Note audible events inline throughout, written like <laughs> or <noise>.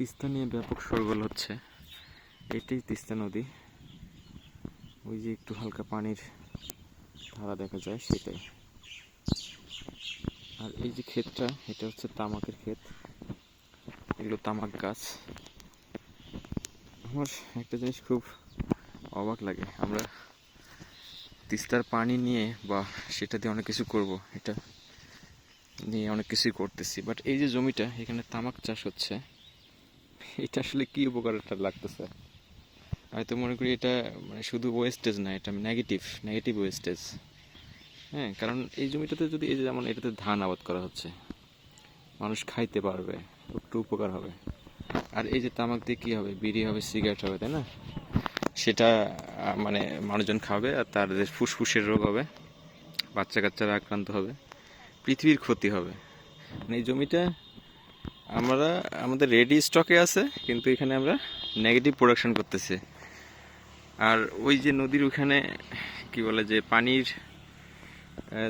তিস্তা নিয়ে ব্যাপক সরগোল হচ্ছে। এটাই তিস্তা নদী। ওই যে একটু হালকা পানির ধারা দেখা যায় সেটাই। আর এই যে ক্ষেতটা, এটা হচ্ছে তামাকের ক্ষেত। এগুলো তামাক গাছ। আমার একটা জিনিস খুব অবাক লাগে। আমরা তিস্তার পানি নিয়ে বা সেটা দিয়ে অনেক কিছু করব, এটা নিয়ে অনেক কিছুই করতেছি। বাট এই যে জমিটা, এখানে তামাক চাষ হচ্ছে। <laughs> এটা আসলে কি উপকারটা লাগতেছে? আমি তো মনে করি এটা মানে শুধু ওয়েস্টেজ না, এটা নেগেটিভ নেগেটিভ ওয়েস্টেজ হ্যাঁ কারণ এই জমিটাতে যদি এই যে যেমন এটাতে ধান আবাদ করা হচ্ছে, মানুষ খাইতে পারবে, একটু উপকার হবে। আর এই যে তামাক দিয়ে কী হবে? বিড়ি হবে, সিগারেট হবে, তাই না? সেটা মানে মানুষজন খাবে আর তাদের ফুসফুসের রোগ হবে বাচ্চা কাচ্চারা আক্রান্ত হবে, পৃথিবীর ক্ষতি হবে। মানে এই জমিটা আমরা, আমাদের রেডি স্টকে আছে, কিন্তু এখানে আমরা নেগেটিভ প্রোডাকশন করতেছি। আর ওই যে নদীর ওখানে, কি বলে যে পানির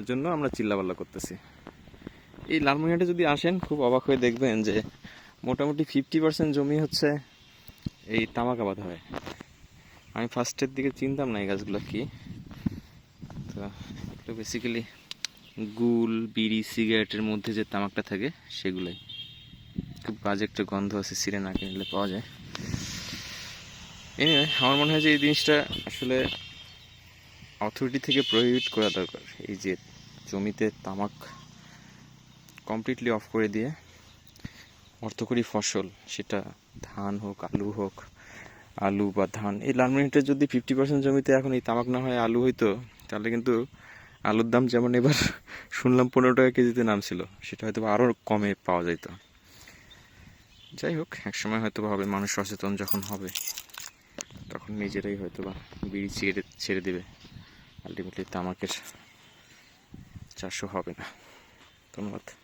জন্য আমরা চিল্লাপাল্লা করতেছি। এই লালমনিহাটে যদি আসেন, খুব অবাক হয়ে দেখবেন যে মোটামুটি ফিফটি পার্সেন্ট জমি হচ্ছে এই তামাক আবাদ হয়। আমি ফার্স্টের দিকে চিনতাম না এই গাছগুলো কি। তো বেসিক্যালি গুল, বিড়ি, সিগারেটের মধ্যে যে তামাকটা থাকে, সেগুলোই। খুব বাজে একটা গন্ধ আছে সিরে না কিনলে পাওয়া যায়। এনিওয়ে আমার মনে হয় যে এই জিনিসটা আসলে অথরিটি থেকে প্রহিবিট করা দরকার। এই যে জমিতে তামাক কমপ্লিটলি অফ করে দিয়ে অর্থকরী ফসল, সেটা ধান হোক, আলু হোক, আলু বা ধান, এই লালমনিহাটের যদি ফিফটি পার্সেন্ট জমিতে এখন এই তামাক না হয়, আলু হইতো, তাহলে কিন্তু আলুর দাম যেমন এবার শুনলাম পনেরো টাকা কেজিতে নামছিল, সেটা হয়তো আরও কমে পাওয়া যেত যাই হোক, একসময় হয়তো হবে, মানুষ সচেতন যখন হবে, তখন নিজেরাই হয়তো বা বিড়ি ছেড়ে ছেড়ে দেবে। আলটিমেটলি তামাকের চাষও হবে না। ধন্যবাদ।